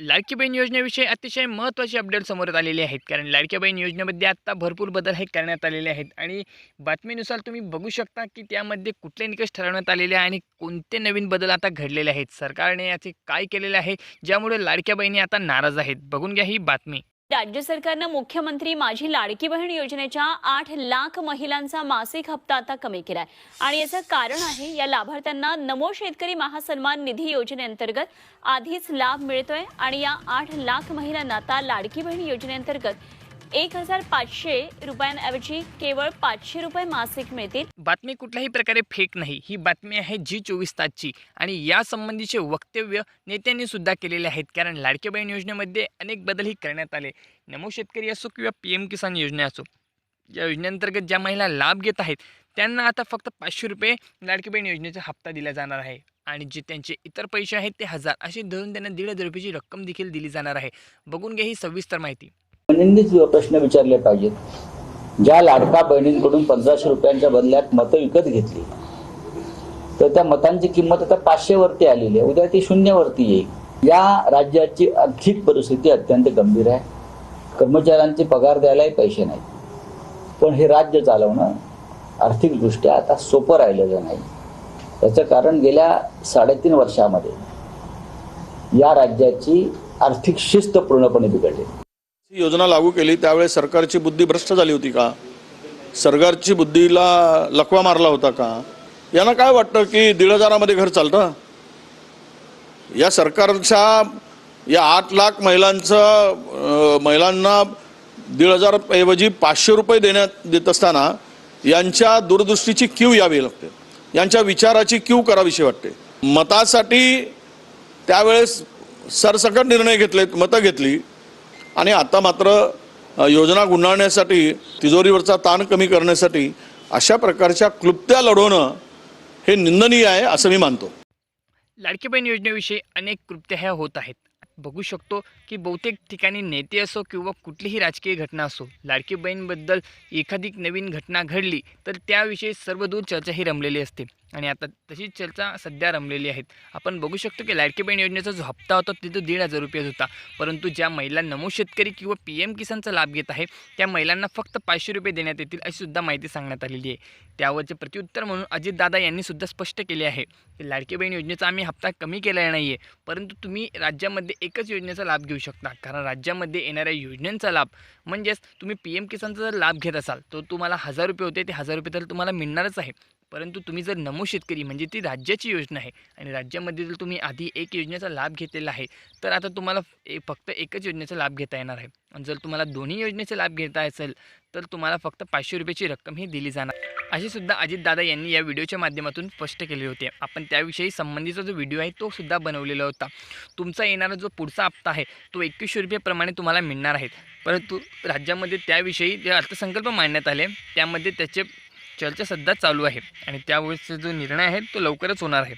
लाडकी बहीण योजनेविषयी अतिशय महत्त्वाचे अपडेट समोर आलेले आहेत. कारण लाडक्या बहीण योजनेमध्ये आत्ता भरपूर बदल हे करण्यात आलेले आहेत. आणि बातमीनुसार तुम्ही बघू शकता की त्यामध्ये कुठले निकष ठरवण्यात आलेले आहे आणि कोणते नवीन बदल आता घडलेले आहेत. सरकारने याचे काय केलेले आहे ज्यामुळे लाडक्या बहिणी आता नाराज आहेत. बघून घ्या ही बातमी. राज्य सरकारनं मुख्यमंत्री माझी लाडकी बहीण योजनेच्या आठ लाख महिलांचा मासिक हप्ता आता कमी केलाय. आणि याचं कारण आहे या लाभार्थ्यांना नमो शेतकरी महासन्मान निधी योजनेअंतर्गत आधीच लाभ मिळतोय आणि या आठ लाख महिलांना आता लाडकी बहीण योजनेअंतर्गत एक हजार पाचशे रुपयांऐवजी केवळ पाचशे रुपये मासिक मिळतील. बातमी कुठल्याही प्रकारे फेक नाही. ही बातमी आहे जी चोवीस तासची. आणि यासंबंधीचे वक्तव्य नेत्यांनी सुद्धा केलेले आहेत. कारण लाडके बहीण योजनेमध्ये अनेक बदलही करण्यात आले. नमो शेतकरी असो किंवा पी एम किसान योजना असो या योजनेअंतर्गत ज्या महिला लाभ घेत आहेत त्यांना आता फक्त पाचशे रुपये लाडकी बहीण योजनेचा हप्ता दिला जाणार आहे. आणि जे त्यांचे इतर पैसे आहेत ते हजार असे धरून त्यांना दीड हजार रुपयाची रक्कम देखील दिली जाणार आहे. बघून घ्या ही सविस्तर माहिती. बहिणींनीच प्रश्न विचारले पाहिजेत. ज्या लाडका बहिणींकडून पंधराशे रुपयांच्या बदल्यात मतं विकत घेतली तर त्या मतांची किंमत आता पाचशे वरती आलेली आहे. उद्या ती शून्यवरती येईल. या राज्याची आर्थिक परिस्थिती अत्यंत गंभीर आहे. कर्मचाऱ्यांचे पगार द्यायलाही पैसे नाहीत. पण हे राज्य चालवणं आर्थिकदृष्ट्या आता सोपं राहिलेलं नाही. याचं कारण गेल्या साडेतीन वर्षामध्ये या राज्याची आर्थिक शिस्त पूर्णपणे बिघडली. योजना लागू केली त्यावेळेस सरकारची बुद्धी भ्रष्ट झाली होती का? सरकारची बुद्धीला लकवा मारला होता का? यांना काय वाटतं की दीड हजारामध्ये घर चालतं? या सरकारच्या या आठ लाख महिलांचं महिलांना दीड हजार ऐवजी पाचशे रुपये देण्यात देत असताना यांच्या दूरदृष्टीची क्यू यावी लागते. यांच्या विचाराची क्यू करावीशी वाटते. मतासाठी त्यावेळेस सरसकट निर्णय घेतले मतं घेतली. आणि आता मात्र योजना गुंडाळण्यासाठी तिजोरीवरचा ताण कमी करण्यासाठी अशा प्रकारच्या क्लुप्त्या लढवणं हे निंदनीय आहे असं मी मानतो. लाडकी बहीण योजनेविषयी अनेक कृत्या ह्या होत आहेत. बघू शकतो की बहुतेक ठिकाणी नेते असो किंवा कुठलीही राजकीय घटना असो लाडकी बहीणबद्दल एखादी नवीन घटना घडली तर त्याविषयी सर्वदूर चर्चा ही रमलेली असते. आणि आता तशीच चर्चा सध्या रमलेली आहेत. आपण बघू शकतो की लाडकी बहीण योजनेचा जो हप्ता होता तो दीड हजार रुपयेच होता. परंतु ज्या महिला नमो शेतकरी किंवा पी एम किसानचा लाभ घेत आहे त्या महिलांना फक्त पाचशे रुपये देण्यात येतील अशी सुद्धा माहिती सांगण्यात आलेली आहे. त्यावरचे प्रत्युत्तर म्हणून अजितदादा यांनी सुद्धा स्पष्ट केले आहे की लाडकी बहीण योजनेचा आम्ही हप्ता कमी केला नाही आहे परंतु तुम्ही राज्यामध्ये एकच योजनेचा लाभ घेऊ शकता. कारण राज्यामध्ये येणाऱ्या योजनांचा लाभ म्हणजेच तुम्ही पी एम किसानचा जर लाभ घेत असाल तर तुम्हाला हजार रुपये होते ते हजार रुपये तर तुम्हाला मिळणारच आहे. परंतु तुम्ही जर नमो शेतकरी म्हणजे ती राज्याची योजना आहे आणि राज्यामध्ये जर तुम्ही आधी एक योजनेचा लाभ घेतलेला आहे तर आता तुम्हाला ए- फक्त एकच योजनेचा लाभ घेता येणार आहे. आणि जर तुम्हाला दोन्ही योजनेचा लाभ घेता असेल तर तुम्हाला फक्त पाचशे रुपयाची रक्कम ही दिली जाणार. असे सुद्धा अजितदादा यांनी या व्हिडिओच्या माध्यमातून स्पष्ट केले होते. आपण त्याविषयी संबंधीचा जो व्हिडिओ आहे तो सुद्धा बनवलेला होता. तुमचा येणारा जो पुढचा हप्ता आहे तो एकवीसशे रुपयेप्रमाणे तुम्हाला मिळणार आहे. परंतु राज्यामध्ये त्याविषयी जे अर्थसंकल्प मांडण्यात आले त्यामध्ये त्याचे चर्चा सध्या चालू आहे आणि त्यावेळेसचा जो निर्णय आहे तो लवकरच होणार आहे.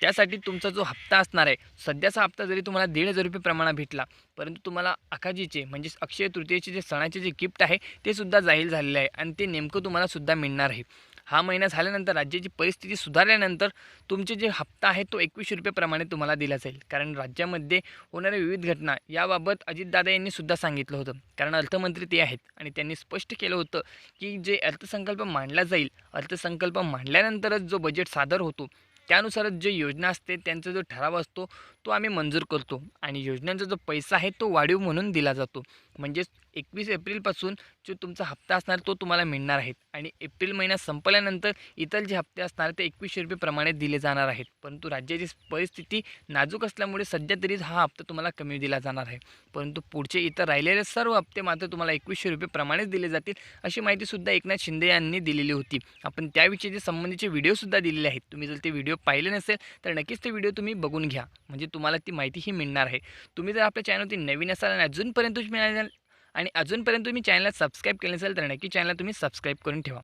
त्यासाठी तुमचा जो हप्ता असणार आहे सध्याचा हप्ता जरी तुम्हाला दीड हजार रुपये प्रमाणात भेटला परंतु तुम्हाला अखाजीचे म्हणजेच अक्षय तृतीयेचे जे सणाचे जे गिफ्ट आहे ते सुद्धा जाहीर झालेले आहे आणि ते नेमकं तुम्हाला सुद्धा मिळणार आहे. हा महिना झाल्यानंतर राज्याची परिस्थिती सुधारल्यानंतर तुमचे जे हप्ता आहे तो एकवीसशे रुपयेप्रमाणे तुम्हाला दिला जाईल. कारण राज्यामध्ये होणाऱ्या विविध घटना याबाबत अजितदादा यांनी सुद्धा सांगितलं होतं. कारण अर्थमंत्री ते आहेत आणि त्यांनी स्पष्ट केलं होतं की जे अर्थसंकल्प मांडला जाईल अर्थसंकल्प मांडल्यानंतरच जो बजेट सादर होतो त्यानुसारच जे योजना असते त्यांचा जो ठराव असतो तो आम्ही मंजूर करतो. आणि योजनांचा जो पैसा आहे तो वाढीव म्हणून दिला जातो. म्हणजेच एकवीस एप्रिलपासून जो तुमचा हप्ता असणार तो तुम्हाला मिळणार आहे आणि एप्रिल महिना संपल्यानंतर इतर जे हप्ते असणार ते एकवीसशे रुपयेप्रमाणे दिले जाणार आहेत. परंतु राज्याची परिस्थिती नाजूक असल्यामुळे सध्या तरी हा हप्ता तुम्हाला कमी दिला जाणार आहे. परंतु पुढचे इतर राहिलेले सर्व हप्ते मात्र तुम्हाला एकवीसशे रुपयेप्रमाणेच दिले जातील अशी माहितीसुद्धा एकनाथ शिंदे यांनी दिलेली होती. आपण त्याविषयीचे संबंधीचे व्हिडिओसुद्धा दिलेले आहेत. तुम्ही जर ते व्हिडिओ पाहिले नसेल तर नक्कीच ते व्हिडिओ तुम्ही बघून घ्या. म्हणजे तुम्हाला ती माहितीही मिळणार आहे. तुम्ही जर आपल्या चॅनलवरती नवीन असाल आणि अजूनपर्यंत तुम्ही आणि अजूनपर्यंत तुम्ही चॅनलला सबस्क्राईब केलं नसेल तर नक्की चॅनलला तुम्ही सबस्क्राईब करून ठेवा.